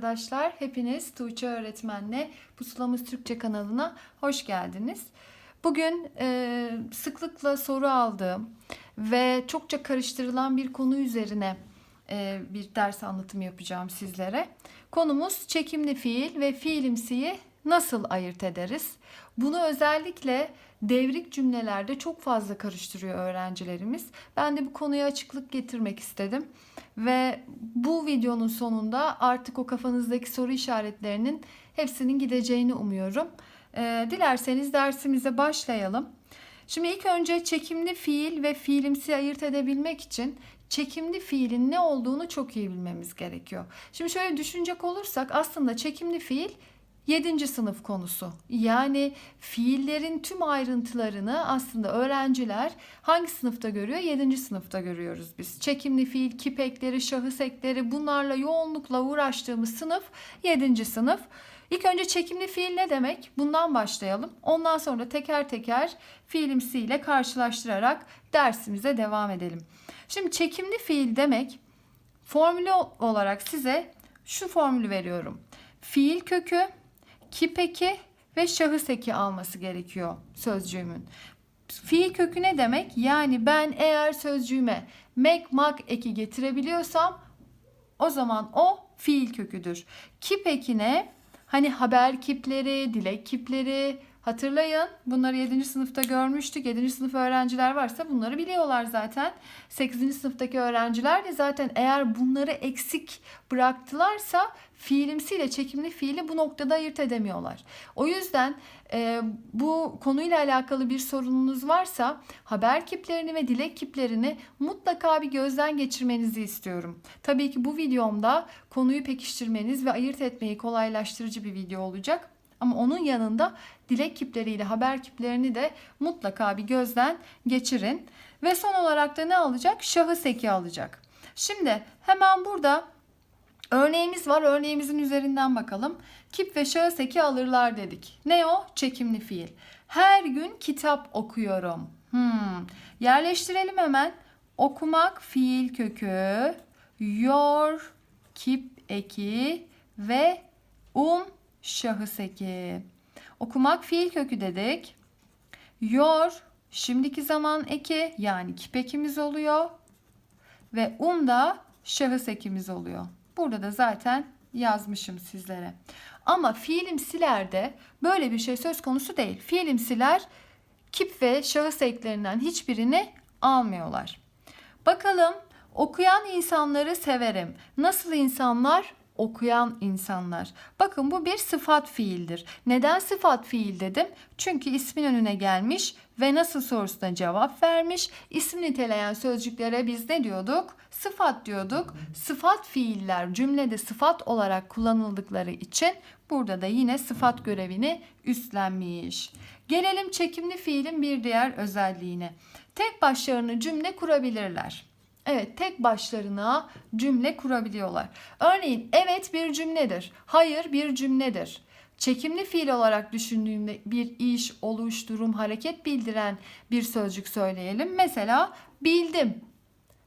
Arkadaşlar, hepiniz Tuğçe Öğretmen'le Pusulamız Türkçe kanalına hoş geldiniz. Bugün e, sıklıkla soru aldığım ve çokça karıştırılan bir konu üzerine e, bir ders anlatımı yapacağım sizlere. Konumuz çekimli fiil ve fiilimsiyi nasıl ayırt ederiz? Bunu özellikle devrik cümlelerde çok fazla karıştırıyor öğrencilerimiz. Ben de bu konuya açıklık getirmek istedim. Ve bu videonun sonunda artık o kafanızdaki soru işaretlerinin hepsinin gideceğini umuyorum. Ee, dilerseniz dersimize başlayalım. Şimdi ilk önce çekimli fiil ve fiilimsi ayırt edebilmek için çekimli fiilin ne olduğunu çok iyi bilmemiz gerekiyor. Şimdi şöyle düşünecek olursak aslında çekimli fiil 7. sınıf konusu. Yani fiillerin tüm ayrıntılarını aslında öğrenciler hangi sınıfta görüyor? 7. sınıfta görüyoruz biz. Çekimli fiil, kip ekleri, şahıs ekleri bunlarla yoğunlukla uğraştığımız sınıf 7. sınıf. İlk önce çekimli fiil ne demek? Bundan başlayalım. Ondan sonra teker teker fiilimsiyle karşılaştırarak dersimize devam edelim. Şimdi çekimli fiil demek formülü olarak size şu formülü veriyorum. Fiil kökü kip eki ve şahıs eki alması gerekiyor sözcüğümün. Fiil kökü ne demek? Yani ben eğer sözcüğüme make, mak eki getirebiliyorsam o zaman o fiil köküdür. Kip ekine hani haber kipleri, dilek kipleri hatırlayın. Bunları 7. sınıfta görmüştük. 7. sınıf öğrenciler varsa bunları biliyorlar zaten. 8. sınıftaki öğrenciler de zaten eğer bunları eksik bıraktılarsa fiilimsiyle çekimli fiili bu noktada ayırt edemiyorlar. O yüzden e, bu konuyla alakalı bir sorununuz varsa haber kiplerini ve dilek kiplerini mutlaka bir gözden geçirmenizi istiyorum. Tabii ki bu videomda konuyu pekiştirmeniz ve ayırt etmeyi kolaylaştırıcı bir video olacak. Ama onun yanında dilek kipleriyle haber kiplerini de mutlaka bir gözden geçirin. Ve son olarak da ne alacak? Şahıs eki alacak. Şimdi hemen burada Örneğimiz var. Örneğimizin üzerinden bakalım. Kip ve şahıs eki alırlar dedik. Ne o? Çekimli fiil. Her gün kitap okuyorum. Hmm. Yerleştirelim hemen. Okumak fiil kökü. Yor kip eki ve um şahıs eki. Okumak fiil kökü dedik. Yor şimdiki zaman eki yani kip ekimiz oluyor. Ve um da şahıs ekimiz oluyor. Burada da zaten yazmışım sizlere. Ama fiilimsilerde böyle bir şey söz konusu değil. Fiilimsiler kip ve şahıs eklerinden hiçbirini almıyorlar. Bakalım okuyan insanları severim. Nasıl insanlar? Okuyan insanlar. Bakın bu bir sıfat fiildir. Neden sıfat fiil dedim? Çünkü ismin önüne gelmiş ve nasıl sorusuna cevap vermiş. İsim niteleyen sözcüklere biz ne diyorduk? Sıfat diyorduk. Sıfat fiiller cümlede sıfat olarak kullanıldıkları için burada da yine sıfat görevini üstlenmiş. Gelelim çekimli fiilin bir diğer özelliğine. Tek başlarını cümle kurabilirler. Evet tek başlarına cümle kurabiliyorlar. Örneğin evet bir cümledir. Hayır bir cümledir. Çekimli fiil olarak düşündüğümde bir iş, oluş, durum, hareket bildiren bir sözcük söyleyelim. Mesela bildim.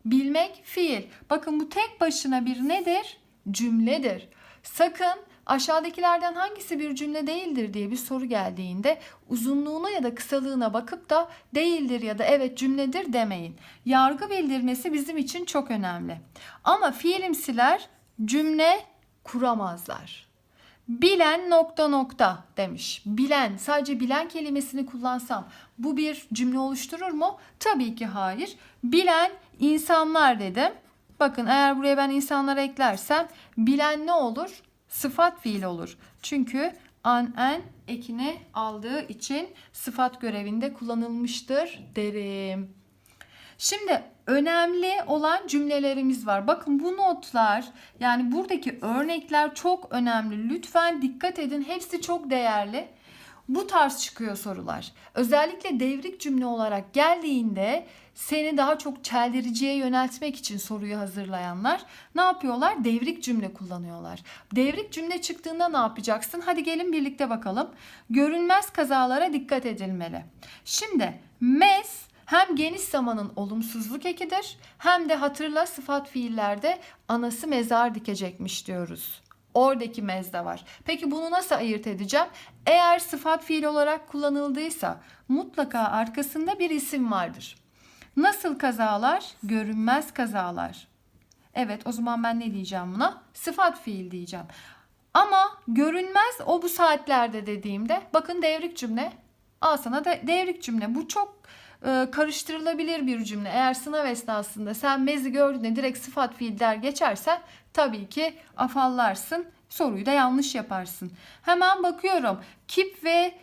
Bilmek fiil. Bakın bu tek başına bir nedir? Cümledir. Sakın aşağıdakilerden hangisi bir cümle değildir diye bir soru geldiğinde uzunluğuna ya da kısalığına bakıp da değildir ya da evet cümledir demeyin. Yargı bildirmesi bizim için çok önemli. Ama fiilimsiler cümle kuramazlar. Bilen nokta nokta demiş. Bilen, sadece bilen kelimesini kullansam bu bir cümle oluşturur mu? Tabii ki hayır. Bilen insanlar dedim. Bakın eğer buraya ben insanlara eklersem bilen ne olur? Sıfat fiil olur. Çünkü an en ekine aldığı için sıfat görevinde kullanılmıştır derim. Şimdi önemli olan cümlelerimiz var. Bakın bu notlar yani buradaki örnekler çok önemli. Lütfen dikkat edin. Hepsi çok değerli. Bu tarz çıkıyor sorular. Özellikle devrik cümle olarak geldiğinde seni daha çok çeldiriciye yöneltmek için soruyu hazırlayanlar ne yapıyorlar? Devrik cümle kullanıyorlar. Devrik cümle çıktığında ne yapacaksın? Hadi gelin birlikte bakalım. Görünmez kazalara dikkat edilmeli. Şimdi mes hem geniş zamanın olumsuzluk ekidir hem de hatırla sıfat fiillerde anası mezar dikecekmiş diyoruz. Oradaki mezde var. Peki bunu nasıl ayırt edeceğim? Eğer sıfat fiil olarak kullanıldıysa mutlaka arkasında bir isim vardır. Nasıl kazalar? Görünmez kazalar. Evet o zaman ben ne diyeceğim buna? Sıfat fiil diyeceğim. Ama görünmez o bu saatlerde dediğimde bakın devrik cümle. Al sana da devrik cümle. Bu çok karıştırılabilir bir cümle. Eğer sınav esnasında sen mezi gördüğünde direkt sıfat fiil der geçersen tabii ki afallarsın. Soruyu da yanlış yaparsın. Hemen bakıyorum. Kip ve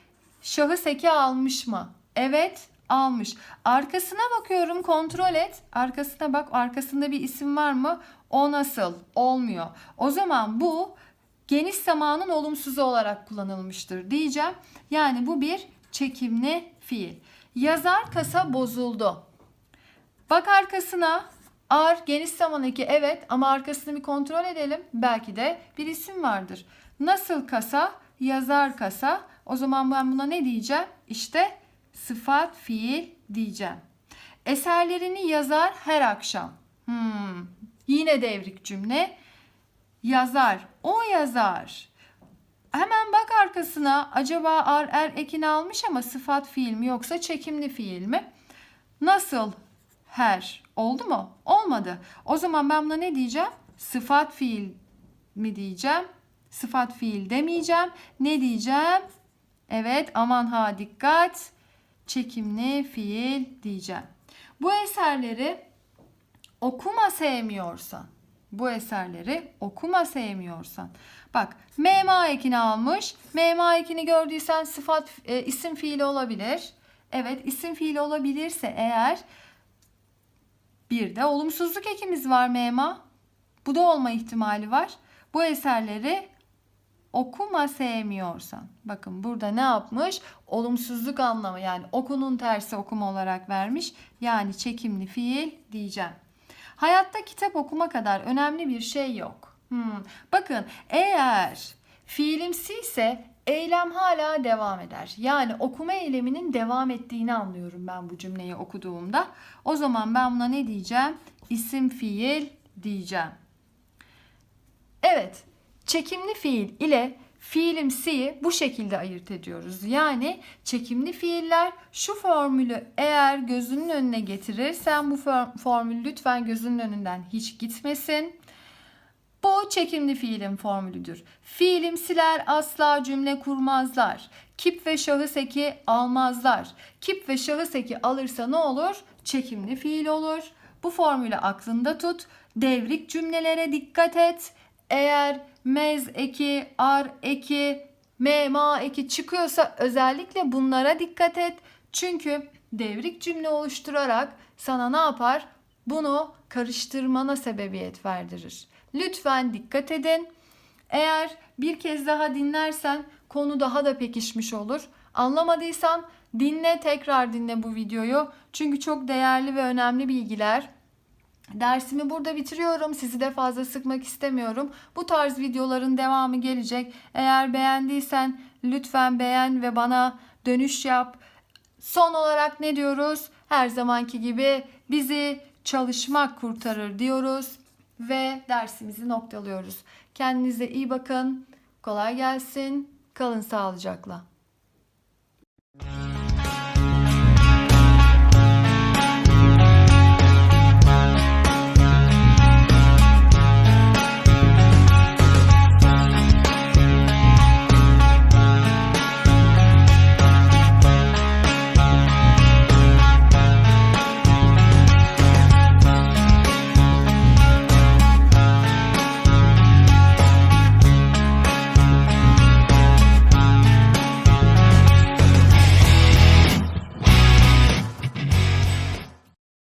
şahıs eki almış mı? Evet almış. Arkasına bakıyorum kontrol et. Arkasına bak arkasında bir isim var mı? O nasıl? Olmuyor. O zaman bu geniş zamanın olumsuzu olarak kullanılmıştır diyeceğim. Yani bu bir çekimli fiil. Yazar kasa bozuldu. Bak arkasına ar geniş zaman evet ama arkasını bir kontrol edelim. Belki de bir isim vardır. Nasıl kasa? Yazar kasa. O zaman ben buna ne diyeceğim? İşte sıfat fiil diyeceğim. Eserlerini yazar her akşam. Hmm. Yine devrik cümle. Yazar. O yazar. Hemen bak arkasına acaba ar er ekini almış ama sıfat fiil mi yoksa çekimli fiil mi? Nasıl her oldu mu? Olmadı. O zaman ben buna ne diyeceğim? Sıfat fiil mi diyeceğim? Sıfat fiil demeyeceğim. Ne diyeceğim? Evet aman ha dikkat. Çekimli fiil diyeceğim. Bu eserleri okuma sevmiyorsan bu eserleri okuma sevmiyorsan. Bak mema ekini almış. Mema ekini gördüysen sıfat e, isim fiili olabilir. Evet isim fiili olabilirse eğer bir de olumsuzluk ekimiz var mema. Bu da olma ihtimali var. Bu eserleri okuma sevmiyorsan. Bakın burada ne yapmış? Olumsuzluk anlamı yani okunun tersi okuma olarak vermiş. Yani çekimli fiil diyeceğim. Hayatta kitap okuma kadar önemli bir şey yok. Hmm. Bakın eğer fiilimsi ise eylem hala devam eder. Yani okuma eyleminin devam ettiğini anlıyorum ben bu cümleyi okuduğumda. O zaman ben buna ne diyeceğim? İsim fiil diyeceğim. Evet, çekimli fiil ile fiilimsiyi bu şekilde ayırt ediyoruz. Yani çekimli fiiller şu formülü eğer gözünün önüne getirirsen bu formül lütfen gözünün önünden hiç gitmesin. Bu çekimli fiilin formülüdür. Fiilimsiler asla cümle kurmazlar. Kip ve şahıs eki almazlar. Kip ve şahıs eki alırsa ne olur? Çekimli fiil olur. Bu formülü aklında tut. Devrik cümlelere dikkat et. Eğer mez eki, ar eki, me, ma eki çıkıyorsa özellikle bunlara dikkat et. Çünkü devrik cümle oluşturarak sana ne yapar? Bunu karıştırmana sebebiyet verdirir. Lütfen dikkat edin. Eğer bir kez daha dinlersen konu daha da pekişmiş olur. Anlamadıysan dinle tekrar dinle bu videoyu. Çünkü çok değerli ve önemli bilgiler. Dersimi burada bitiriyorum. Sizi de fazla sıkmak istemiyorum. Bu tarz videoların devamı gelecek. Eğer beğendiysen lütfen beğen ve bana dönüş yap. Son olarak ne diyoruz? Her zamanki gibi bizi çalışmak kurtarır diyoruz ve dersimizi noktalıyoruz. Kendinize iyi bakın. Kolay gelsin. Kalın sağlıcakla.